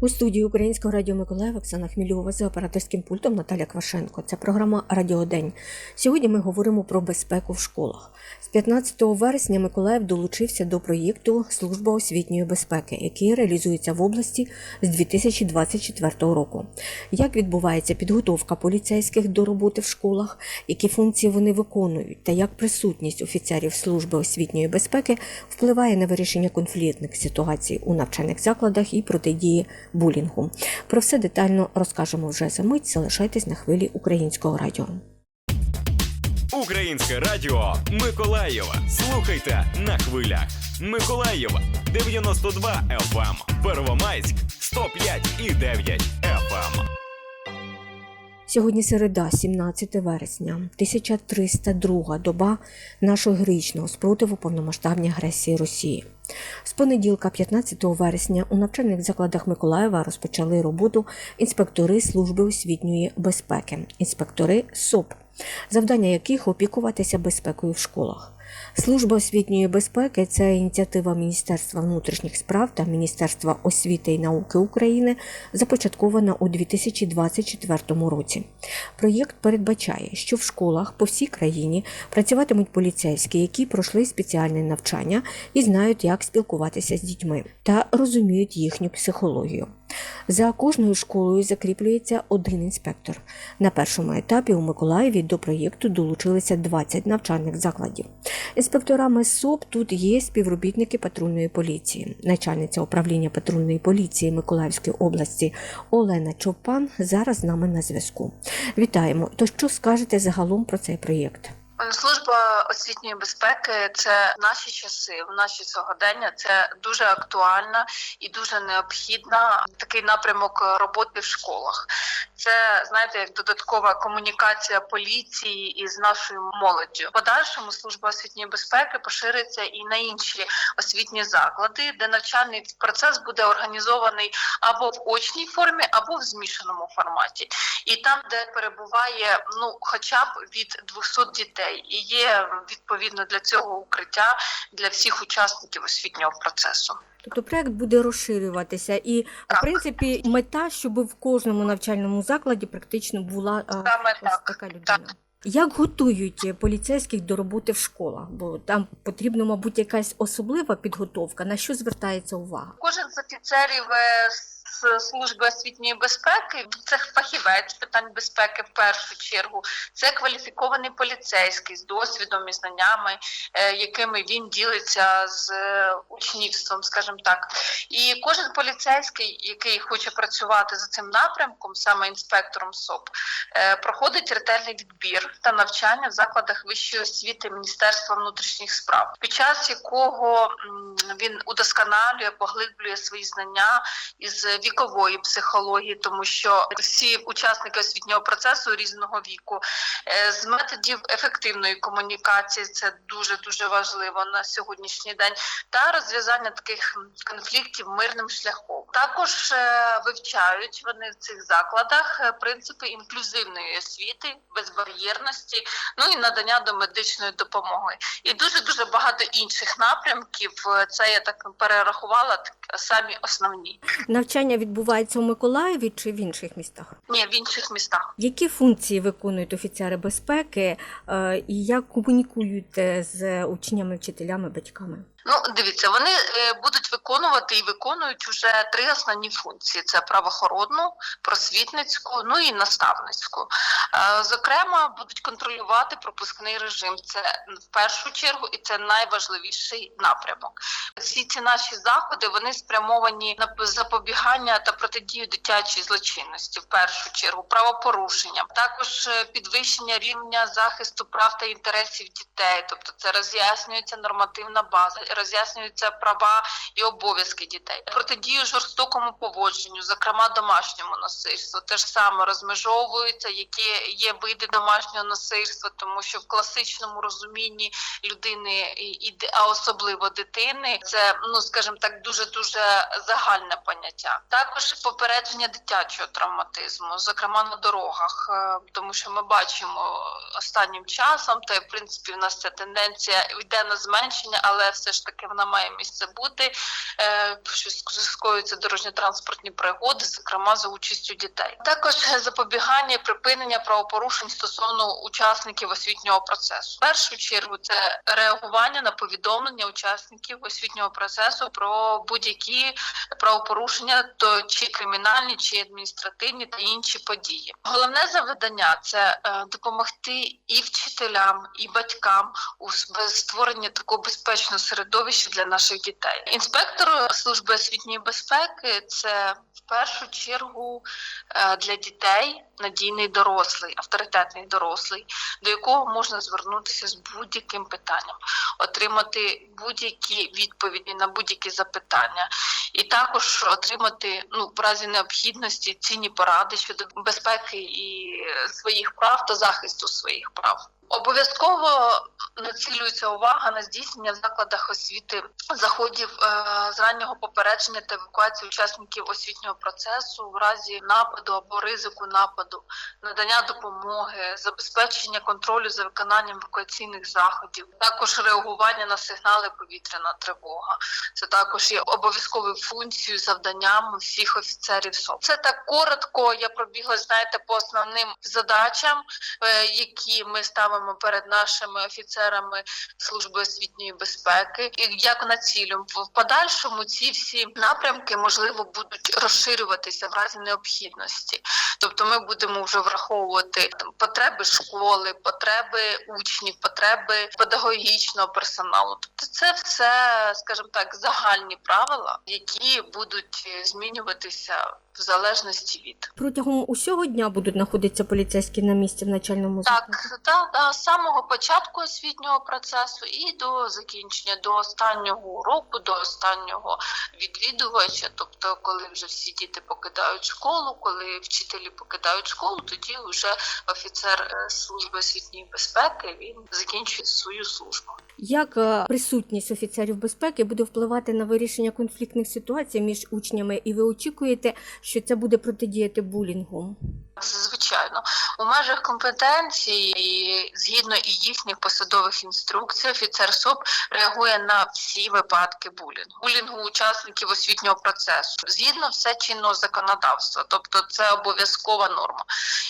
У студії Українського радіо Миколаїв Оксана Хмільова за операторським пультом Наталя Квашенко. Це програма Радіодень. Сьогодні ми говоримо про безпеку в школах. З 15 вересня Миколаїв долучився до проєкту Служба освітньої безпеки, який реалізується в області з 2024 року. Як відбувається підготовка поліцейських до роботи в школах, які функції вони виконують, та як присутність офіцерів служби освітньої безпеки впливає на вирішення конфліктних ситуацій у навчальних закладах і протидії булінгу. Про все детально розкажемо вже за мить. Залишайтесь на хвилі українського радіо. Українське радіо Миколаєва. Слухайте на хвилях. Миколаєва 92 FM. Первомайськ 105 і 9 FM. Сьогодні середа, 17 вересня, 1302 доба нашого героїчного спротиву повномасштабній агресії Росії. З понеділка, 15 вересня, у навчальних закладах Миколаєва розпочали роботу інспектори служби освітньої безпеки, інспектори СОП, завдання яких опікуватися безпекою в школах. Служба освітньої безпеки це ініціатива Міністерства внутрішніх справ та Міністерства освіти і науки України, започаткована у 2024 році. Проєкт передбачає, що в школах по всій країні працюватимуть поліцейські, які пройшли спеціальне навчання і знають, як спілкуватися з дітьми та розуміють їхню психологію. За кожною школою закріплюється один інспектор. На першому етапі у Миколаєві до проєкту долучилися 20 навчальних закладів. Інспекторами СОП тут є співробітники патрульної поліції. Начальниця управління патрульної поліції Миколаївської області Олена Чопан зараз з нами на зв'язку. Вітаємо. То що скажете загалом про цей проєкт? Служба освітньої безпеки це наші часи, в наші сьогодення. Це дуже актуальна і дуже необхідна такий напрямок роботи в школах. Це знаєте, як додаткова комунікація поліції із нашою молоддю. Подальшому служба освітньої безпеки пошириться і на інші освітні заклади, де навчальний процес буде організований або в очній формі, або в змішаному форматі. І там, де перебуває ну, хоча б від 200 дітей, і є відповідно для цього укриття для всіх учасників освітнього процесу. Тобто проект буде розширюватися, і в принципі мета, щоб в кожному навчальному закладі практично була Саме ось так. така людина. так. Як готують поліцейських до роботи в школах? Бо там потрібно, мабуть, якась особлива підготовка. На що звертається увага? Кожен з офіцерів е, служби освітньої безпеки це фахівець питань безпеки в першу чергу. Це кваліфікований поліцейський з досвідом і знаннями, е, якими він ділиться з е, учнівством, скажімо так. І кожен поліцейський, який хоче працювати за цим напрямком, саме інспектором СОП, е, проходить ретельний відбір та навчання в закладах вищої освіти Міністерства внутрішніх справ, під час якого він удосконалює, поглиблює свої знання із вікової психології, тому що всі учасники освітнього процесу різного віку е, з методів ефективної комунікації це дуже дуже важливо на сьогоднішній день, та розв'язання таких конфліктів мирним шляхом. Також е, вивчають вони в цих закладах е, принципи інклюзивної освіти, безбар'єрності, ну і надання домедичної допомоги. І дуже дуже багато інших напрямків. Це я так перерахувала так, самі основні. Навчання відбувається у Миколаєві чи в інших містах? Ні, в інших містах. Які функції виконують офіцери безпеки е, і як комунікують е, з учнями, вчителями, батьками? Ну, дивіться, вони е, будуть виконувати і виконують вже три основні функції: це правоохоронну, просвітницьку, ну і наставницьку. Е, Зокрема, будуть контролювати пропускний режим. Це в першу чергу, і це найважливіший напрямок. Всі ці наші заходи вони спрямовані на запобігання та протидію дитячій злочинності, в першу чергу, правопорушенням, також е, підвищення рівня захисту прав та інтересів дітей, тобто це роз'яснюється нормативна база, роз'яснюються права і обов'язки дітей, протидію жорстокому поводженню, зокрема домашньому насильству, теж саме розмежовуються, які є види домашнього насильства, тому що в класичному розумінні людини і а особливо дитини, це ну скажімо так, дуже дуже загальне поняття. Також попередження дитячого травматизму, зокрема на дорогах, е, тому що ми бачимо останнім часом, та в принципі в нас ця тенденція йде на зменшення, але все ж таки вона має місце бути. Е, що ск- скоюються дорожньо-транспортні пригоди, зокрема за участю дітей. Також запобігання і припинення правопорушень стосовно учасників освітнього процесу. В першу чергу це реагування на повідомлення учасників освітнього процесу про будь-які правопорушення, то чи кримінальні, чи адміністративні та інші події. Головне завдання це е, допомогти і вчителям, і батькам у с- без створення такого безпечного середовища для наших дітей. Інспектор служби освітньої безпеки це в першу чергу е, для дітей надійний дорослий, авторитетний дорослий, до якого можна звернутися з будь-яким питанням, отримати будь-які відповіді на будь-які запитання, і також отримати ну в разі необхідності цінні поради щодо безпеки і своїх прав та захисту своїх прав. Обов'язково націлюється увага на здійснення в закладах освіти заходів е, з раннього попередження та евакуації учасників освітнього процесу в разі нападу або ризику нападу, надання допомоги, забезпечення контролю за виконанням евакуаційних заходів, також реагування на сигнали повітряна тривога. Це також є обов'язковою функцією, завданням всіх офіцерів СОП. Це так коротко. Я пробігла, знаєте, по основним задачам, е, які ми ставимо перед нашими офіцерами служби освітньої безпеки, і як націлюємо в подальшому ці всі напрямки можливо будуть розширюватися в разі необхідності. Тобто, ми будемо вже враховувати там потреби школи, потреби учнів, потреби педагогічного персоналу. Тобто, це все, скажімо так, загальні правила, які будуть змінюватися в залежності від. Протягом усього дня будуть знаходитися поліцейські на місці в начальному закладі? Так, та, та, з самого початку освітнього процесу і до закінчення, до останнього уроку, до останнього відвідувача. Тобто, коли вже всі діти покидають школу, коли вчителі покидають школу, тоді вже офіцер е, служби освітньої безпеки він закінчує свою службу. Як е, присутність офіцерів безпеки буде впливати на вирішення конфліктних ситуацій між учнями, і ви очікуєте, що це буде протидіяти булінгу? Звичайно, у межах компетенції, згідно і їхніх посадових інструкцій, офіцер СОП реагує на всі випадки булінгу, булінгу учасників освітнього процесу, згідно все чинного законодавства, тобто це обов'язкова норма.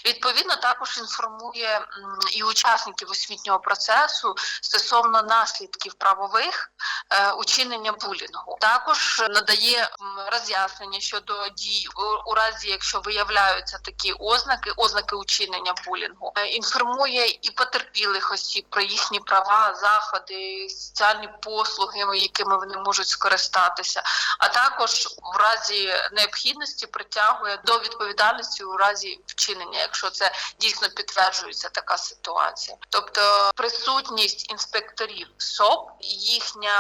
Відповідно, також інформує і учасників освітнього процесу стосовно наслідків правових е, учинення булінгу. Також надає роз'яснення щодо дій у, разі, якщо виявляються такі ознаки, ознаки учинення булінгу. Е, Інформує і потерпілих осіб про їхні права, заходи, соціальні послуги, якими вони можуть скористатися, а також в разі необхідності притягує до відповідальності у разі вчинення, якщо це дійсно підтверджується така ситуація. Тобто присутність інспекторів СОП, їхнє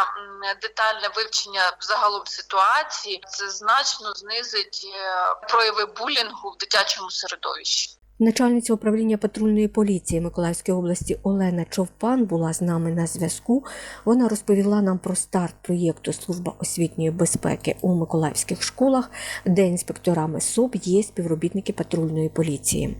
детальне вивчення загалом ситуації, це значно знизить е, прояви булінгу в дитячому середовищі. 2022. Начальниця управління патрульної поліції Миколаївської області Олена Човпан була з нами на зв'язку. Вона розповіла нам про старт проєкту Служба освітньої безпеки у миколаївських школах, де інспекторами СОП є співробітники патрульної поліції.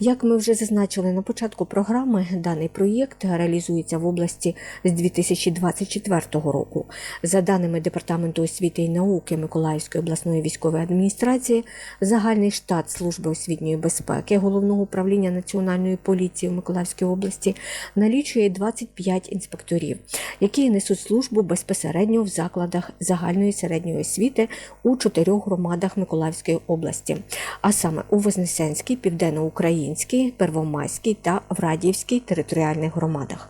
Як ми вже зазначили на початку програми, даний проєкт реалізується в області з 2024 року. За даними Департаменту освіти і науки Миколаївської обласної військової адміністрації, загальний штат служби освітньої безпеки головного управління національної поліції в Миколаївській області налічує 25 інспекторів, які несуть службу безпосередньо в закладах загальної середньої освіти у чотирьох громадах Миколаївської області, а саме у Вознесенській, Південноукраїнській, Первомайській та Врадіївській територіальних громадах.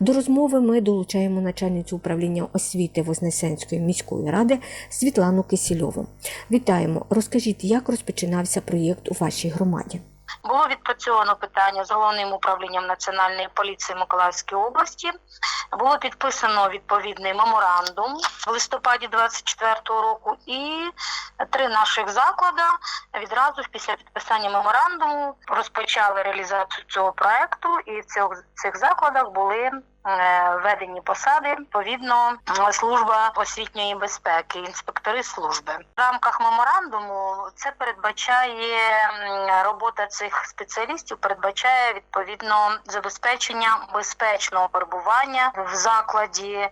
До розмови ми долучаємо начальницю управління освіти Вознесенської міської ради Світлану Кисільову. Вітаємо! Розкажіть, як розпочинався проєкт у вашій громаді? Було відпрацьовано питання з головним управлінням національної поліції Миколаївської області. Було підписано відповідний меморандум в листопаді 24-го року, і три наших заклади відразу після підписання меморандуму розпочали реалізацію цього проекту. І в цих, цих закладах були е, введені посади, відповідно, служба освітньої безпеки, інспектори служби. В рамках меморандуму це передбачає робота цих спеціалістів, передбачає відповідно забезпечення безпечного перебування в закладі,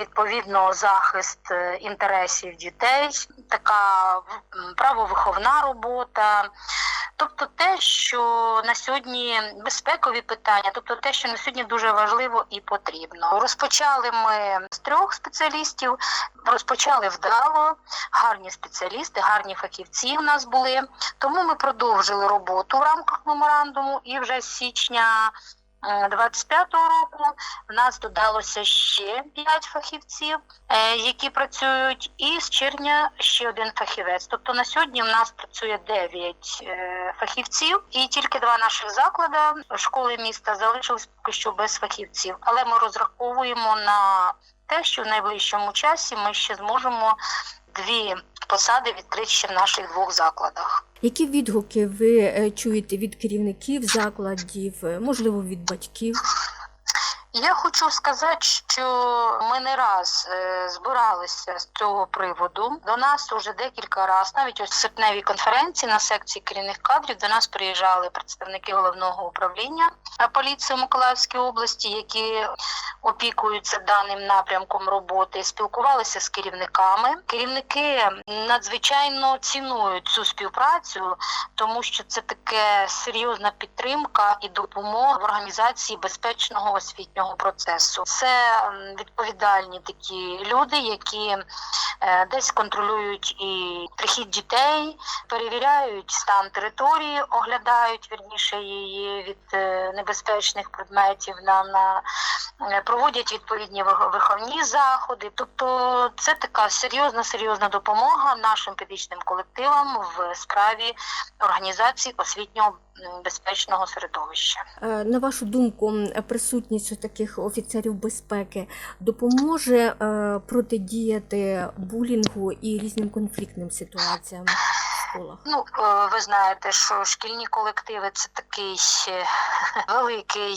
відповідно захист е, інтересів дітей, така правовиховна робота. Тобто те, що на сьогодні безпекові питання, тобто те, що на сьогодні дуже важливо і потрібно. Розпочали ми з трьох спеціалістів, розпочали вдало, гарні спеціалісти, гарні фахівці в нас були. Тому ми продовжили роботу в рамках меморандуму і вже з січня. Е, 25-го року в нас додалося ще 5 фахівців, е, які працюють, і з червня ще один фахівець. Тобто на сьогодні в нас працює 9 е, фахівців, і тільки два наших заклади школи міста залишились поки що без фахівців. Але ми розраховуємо на те, що в найближчому часі ми ще зможемо дві посади відкриті в наших двох закладах. Які відгуки ви е, чуєте від керівників закладів, е, можливо, від батьків? Я хочу сказати, що ми не раз е, збиралися з цього приводу. До нас вже декілька разів, навіть в серпневій конференції на секції керівних кадрів, до нас приїжджали представники головного управління поліції Миколаївської області, які опікуються даним напрямком роботи, спілкувалися з керівниками. Керівники надзвичайно цінують цю співпрацю, тому що це таке серйозна підтримка і допомога в організації безпечного освітнього процесу. Це відповідальні такі люди, які е, десь контролюють і прихід дітей, перевіряють стан території, оглядають вірніше її від е, небезпечних предметів на, на е, проводять відповідні виховні заходи. Тобто, це така серйозна, серйозна допомога нашим педагогічним колективам в справі організації освітнього безпечного середовища. Е, На вашу думку, присутність таких офіцерів безпеки допоможе е, протидіяти булінгу і різним конфліктним ситуаціям школах? Ну, е, ви знаєте, що шкільні колективи це такий великий,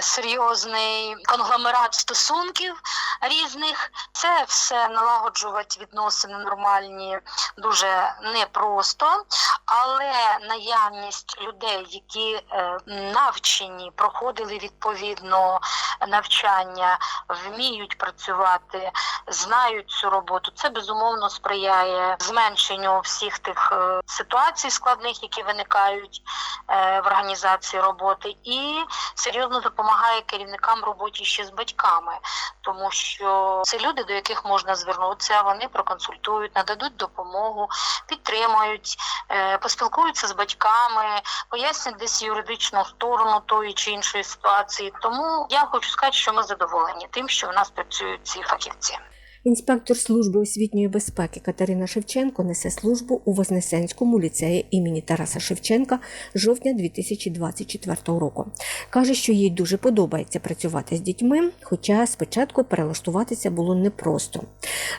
серйозний конгломерат стосунків різних. Це все налагоджувати відносини нормальні дуже непросто, але наявність людей, які е, навчені, проходили відповідно навчання, вміють працювати, знають цю роботу, це безумовно сприяє зменшенню всіх тих ситуацій складних, які виникають е, в організації роботи, і серйозно допомагає керівникам роботі ще з батьками, тому що це люди, до яких можна звернутися, вони проконсультують, нададуть допомогу, підтримують, е, поспілкуються з батьками, пояснять десь юридичну сторону тої чи іншої ситуації. Тому я хочу сказати, що ми задоволені тим, що в нас працюють ці фахівці. Інспектор служби освітньої безпеки Катерина Шевченко несе службу у Вознесенському ліцеї імені Тараса Шевченка жовтня 2024 року. Каже, що їй дуже подобається працювати з дітьми, хоча спочатку перелаштуватися було непросто.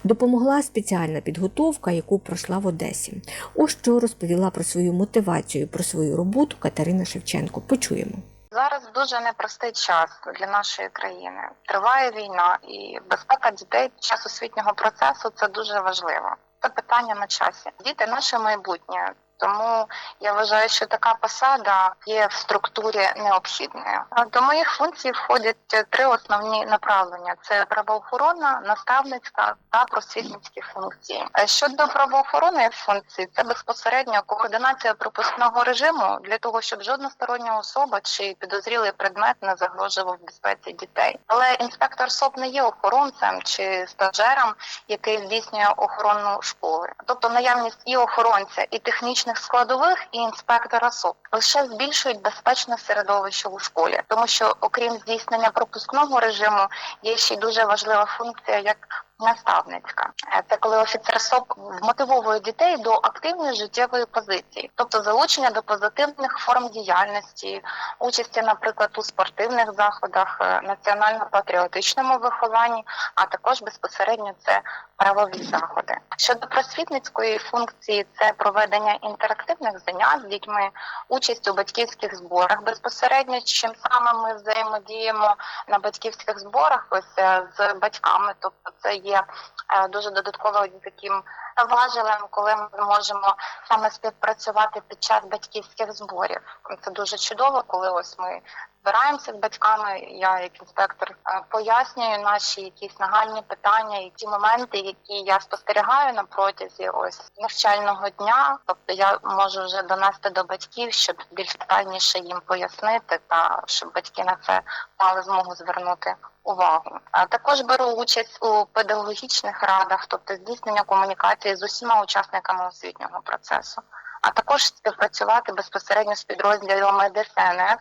Допомогла спеціальна підготовка, яку пройшла в Одесі. Ось що розповіла про свою мотивацію, про свою роботу Катерина Шевченко. Почуємо. Зараз дуже непростий час для нашої країни. Триває війна, і безпека дітей під час освітнього процесу це дуже важливо. Це питання на часі. Діти наше майбутнє. Тому я вважаю, що така посада є в структурі необхідною. До моїх функцій входять три основні направлення: це правоохоронна, наставницька та просвітницькі функції. Щодо правоохоронної функції, це безпосередньо координація пропускного режиму для того, щоб жодна стороння особа чи підозрілий предмет не загрожував безпеці дітей. Але інспектор СОП не є охоронцем чи стажером, який здійснює охорону школи. Тобто наявність і охоронця, і технічних складових, і інспектора СОП. Лише збільшують безпечне середовище у школі, тому що окрім здійснення пропускного режиму, є ще й дуже важлива функція як наставницька. Е, Це коли офіцер СОП вмотивовує дітей до активної життєвої позиції, тобто залучення до позитивних форм діяльності, участі, наприклад, у спортивних заходах, е, національно-патріотичному вихованні, а також безпосередньо це правові заходи. Щодо просвітницької функції, це проведення інтерактивних занять з дітьми, участь у батьківських зборах безпосередньо, чим саме ми взаємодіємо на батьківських зборах ось е, з батьками. Тобто, це є е, дуже додатково таким важелем, коли ми можемо саме співпрацювати під час батьківських зборів. Це дуже чудово, коли ось ми збираємося з батьками. Я як інспектор е, пояснюю наші якісь нагальні питання і ті моменти, які я спостерігаю на протязі ось навчального дня. Тобто я можу вже донести до батьків, щоб більш детальніше їм пояснити, та щоб батьки на це мали змогу звернути увагу. А також беру участь у педагогічних радах, тобто здійснення комунікації з усіма учасниками освітнього процесу. А також співпрацювати безпосередньо з підрозділами ДСНС,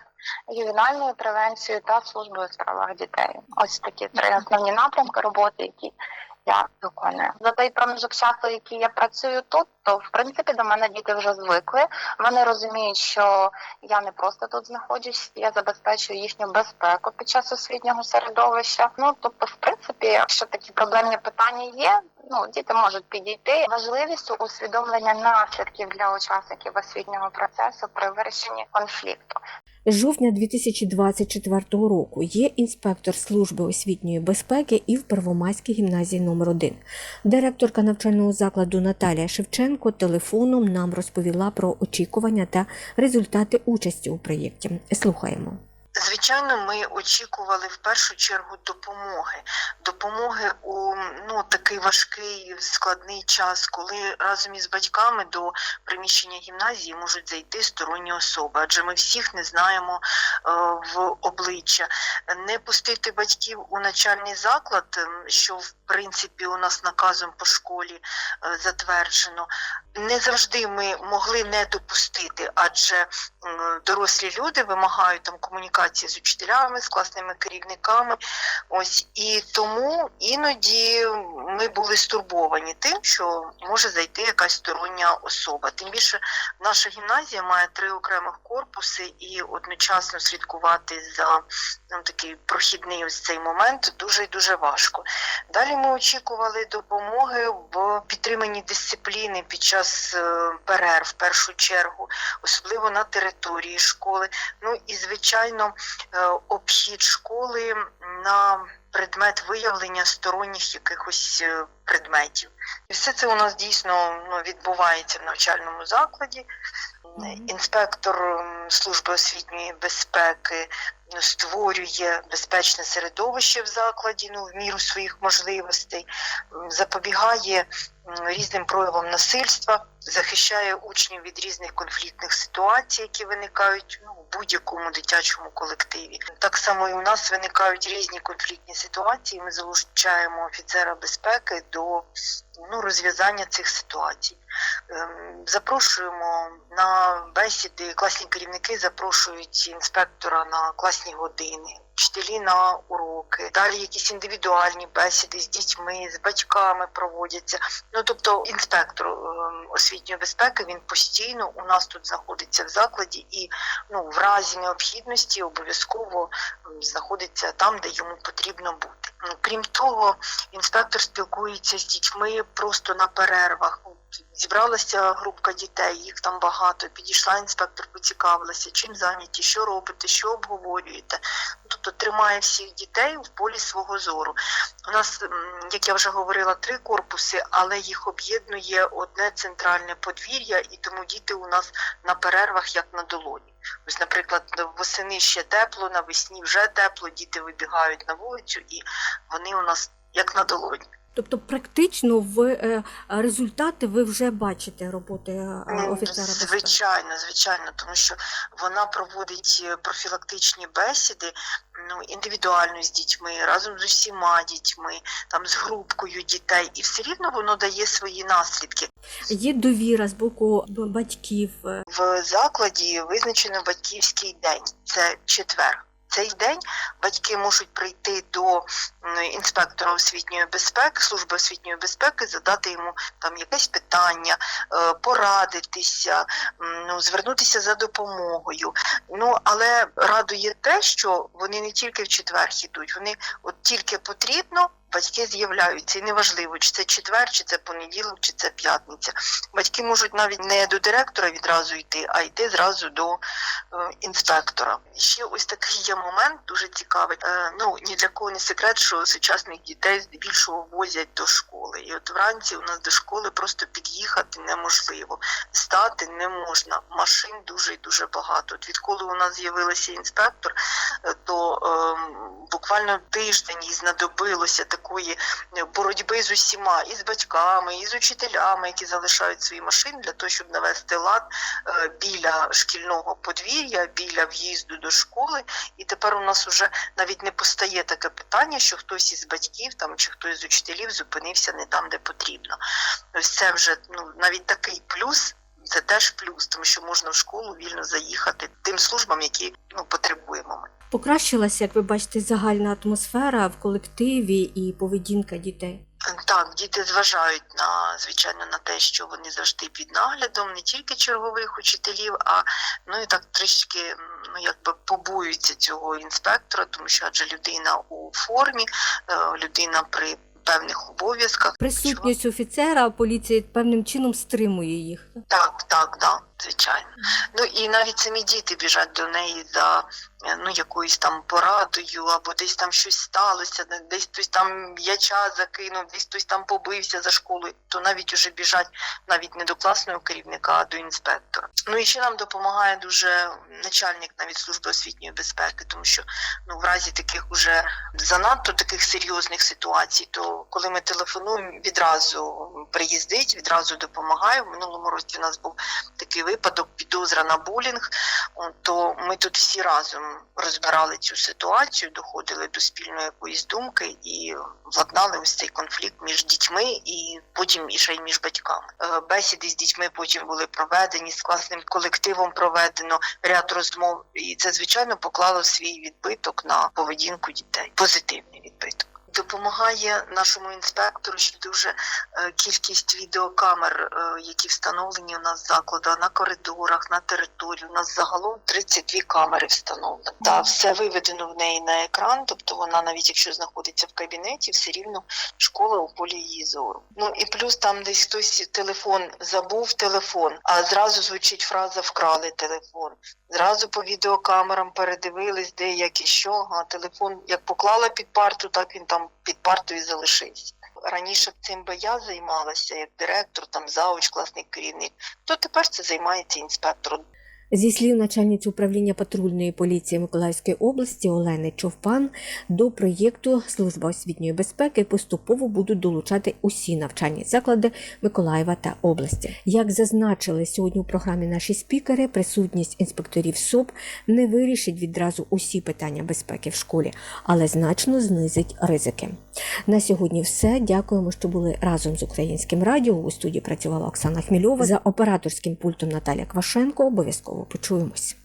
ювенальною превенцією та службою у справах дітей. Ось такі три основні напрямки роботи, які я виконую. За той проміжок часу, який я працюю тут, то в принципі до мене діти вже звикли. Вони розуміють, що я не просто тут знаходжусь, я забезпечую їхню безпеку під час освітнього середовища. Ну тобто, в принципі, якщо такі проблемні питання є. Ну, діти можуть підійти важливістю усвідомлення наслідків для учасників освітнього процесу при вирішенні конфлікту. Жовтня 2024 року є інспектор служби освітньої безпеки і в Первомайській гімназії номер 1 Директорка навчального закладу Наталія Шевченко телефоном нам розповіла про очікування та результати участі у проєкті. Слухаємо. Звичайно, ми очікували в першу чергу допомоги. Допомоги у ну такий важкий складний час, коли разом із батьками до приміщення гімназії можуть зайти сторонні особи, адже ми всіх не знаємо е, в обличчя. Не пустити батьків у начальний заклад, ем, що в принципі у нас наказом по школі е, затверджено. Не завжди ми могли не допустити, адже дорослі люди вимагають там комунікації з учителями, з класними керівниками. Ось і тому іноді ми були стурбовані тим, що може зайти якась стороння особа. Тим більше наша гімназія має три окремих корпуси, і одночасно слідкувати за ну, такий прохідний ось цей момент дуже і дуже важко. Далі ми очікували допомоги в підтриманні дисципліни під час е, перерв в першу чергу, особливо на території школи. Ну і звичайно, е, обхід школи на предмет виявлення сторонніх якихось е, предметів. І все це у нас дійсно ну, відбувається в навчальному закладі. Інспектор служби освітньої безпеки створює безпечне середовище в закладі ну, в міру своїх можливостей, запобігає різним проявам насильства, захищає учнів від різних конфліктних ситуацій, які виникають ну, в будь-якому дитячому колективі. Так само і у нас виникають різні конфліктні ситуації. Ми залучаємо офіцера безпеки до ну, розв'язання цих ситуацій. Ем, Запрошуємо на бесіди, класні керівники запрошують інспектора на класні години, вчителі на уроки. Далі якісь індивідуальні бесіди з дітьми, з батьками проводяться. Ну тобто, інспектор ем, освітньої безпеки він постійно у нас тут знаходиться в закладі і ну в разі необхідності обов'язково ем, знаходиться там, де йому потрібно бути. Ну, Крім того, інспектор спілкується з дітьми просто на перервах. Зібралася групка дітей, їх там багато. Підійшла інспектор, поцікавилася, чим зайняті, що робите, що обговорюєте. Тобто тримає всіх дітей в полі свого зору. У нас, як я вже говорила, три корпуси, але їх об'єднує одне центральне подвір'я, і тому діти у нас на перервах як на долоні. Ось, наприклад, восени ще тепло, навесні вже тепло, діти вибігають на вулицю, і вони у нас як на долоні. Тобто, практично в е, результати ви вже бачите роботи е, Ну, офіцера. Звичайно, звичайно, тому що вона проводить е, профілактичні бесіди ну, індивідуально з дітьми, разом з усіма дітьми, там з групкою дітей, і все рівно воно дає свої наслідки. Є довіра з боку батьків. В закладі визначено батьківський день, це четвер. Цей день батьки можуть прийти до інспектора освітньої безпеки, служби освітньої безпеки, задати йому там якесь питання, е, порадитися, ну, звернутися за допомогою. Ну але радує те, що вони не тільки в четвер йдуть, вони от тільки потрібно. Батьки з'являються, і неважливо, чи це четвер, чи це понеділок, чи це п'ятниця. Батьки можуть навіть не до директора відразу йти, а йти зразу до е, інспектора. Ще ось такий є момент дуже цікавий. Е, ну ні для кого не секрет, що сучасних дітей здебільшого возять до школи. І от вранці у нас до школи просто під'їхати неможливо, стати не можна. Машин дуже і дуже багато. От відколи у нас з'явилася інспектор, е, то е, буквально тиждень їй знадобилося такої е, боротьби з усіма, і з батьками, і з учителями, які залишають свої машини для того, щоб навести лад е, біля шкільного подвір'я, біля в'їзду до школи. І тепер у нас вже навіть не постає таке питання, що хтось із батьків там чи хтось з учителів зупинився не там, де потрібно. Ось це вже ну навіть такий плюс. Це теж плюс, тому що можна в школу вільно заїхати тим службам, які ну потребуємо ми. Покращилася, як ви бачите, загальна атмосфера в колективі і поведінка дітей. Так, діти зважають на звичайно на те, що вони завжди під наглядом не тільки чергових учителів, а ну і так трішки ну якби побоюються цього інспектора, тому що адже людина у формі, е, людина при певних обов'язках. Присутність офіцера поліції певним чином стримує їх. Так, так, да, звичайно. Ну і навіть самі діти біжать до неї за е, ну якоюсь там порадою, або десь там щось сталося, десь хтось там м'яча закинув, десь хтось там побився за школою, то навіть уже біжать навіть не до класного керівника, а до інспектора. Ну і ще нам допомагає дуже начальник навіть служби освітньої безпеки, тому що ну в разі таких уже занадто таких серйозних ситуацій, то коли ми телефонуємо, відразу приїздить, відразу допомагає. В минулому році у нас був такий випадок, підозра на булінг. То ми тут всі разом розбирали цю ситуацію, доходили до спільної якоїсь думки і владнали ось цей конфлікт між дітьми і потім і ще й між батьками. Е, Бесіди з дітьми потім були проведені з класним колективом. Проведено ряд розмов, і це звичайно поклало свій відбиток на поведінку дітей. Позитивний відбиток. Допомагає нашому інспектору ще дуже е, кількість відеокамер, е, які встановлені у нас в закладу на коридорах, на території. У нас загалом 32 камери встановлено. Та все виведено в неї на екран, тобто вона навіть якщо знаходиться в кабінеті, все рівно школа у полі її зору. Ну і плюс там десь хтось телефон забув телефон, а зразу звучить фраза вкрали телефон. Зразу по відеокамерам передивились, де як і що. А телефон як поклала під парту, так він там під партою залишився. Раніше цим би я займалася як директор, там завуч, класний керівник. То тепер це займається інспектор. Зі слів начальниці управління патрульної поліції Миколаївської області Олени Човпан, до проєкту Служба освітньої безпеки поступово будуть долучати усі навчальні заклади Миколаєва та області. Як зазначили сьогодні у програмі наші спікери, присутність інспекторів СОП не вирішить відразу усі питання безпеки в школі, але значно знизить ризики. На сьогодні все. Дякуємо, що були разом з українським радіо. У студії працювала Оксана Хмільова за операторським пультом Наталя Квашенко. Обов'язково почуємось.